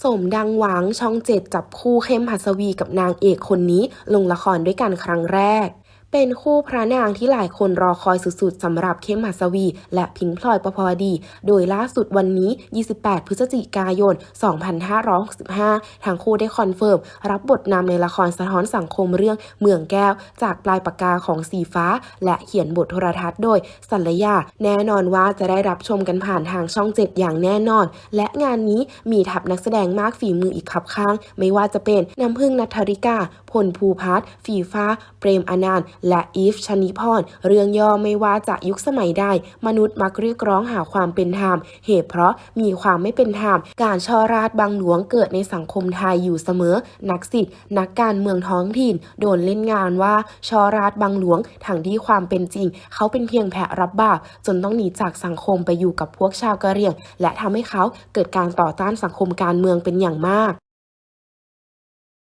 สมดังหวังช่องเจ็ดจับคู่เข้มหัสวีกับนางเอกคนนี้ลงละครด้วยกันครั้งแรก เป็นคู่พระนางที่หลายคนรอคอยสุดๆสำหรับเข้มหัสวี และพิงพลอยประพอดี โดยล่าสุดวันนี้ 28 พฤศจิกายน 2565 ทั้งคู่ได้คอนเฟิร์ม รับบทนำในละครสะท้อนสังคมเรื่องเมืองแก้ว จากปลายปากกาของสีฟ้า และเขียนบทโทรทัศน์โดยสัลยา แน่นอนว่าจะได้รับชมกันผ่านทางช่อง7อย่างแน่นอน และงานนี้มีทับนักแสดงมากฝีมืออีกขับข้าง ไม่ว่าจะเป็นน้ำพึ่งนัทธริกาพลภูพัฒน์ฟีฟ้า เปรมอนันต์และอีฟชนิพรเรื่องย่อไม่ว่าจะยุคสมัยใดมนุษย์มักเรียกร้องหาความเป็นธรรม เหตุเพราะมีความไม่เป็นธรรม การช่อราดบางหลวงเกิดในสังคมไทยอยู่เสมอ นักสิทธิ์นักการเมืองท้องถิ่น โดนเล่นงานว่าช่อราดบางหลวงทั้งที่ความเป็นจริง เขาเป็นเพียงแพะรับบาปจนต้องหนีจากสังคมไปอยู่กับพวกชาวกะเหรี่ยง และทำให้เขาเกิดการต่อต้านสังคมการเมืองเป็นอย่างมาก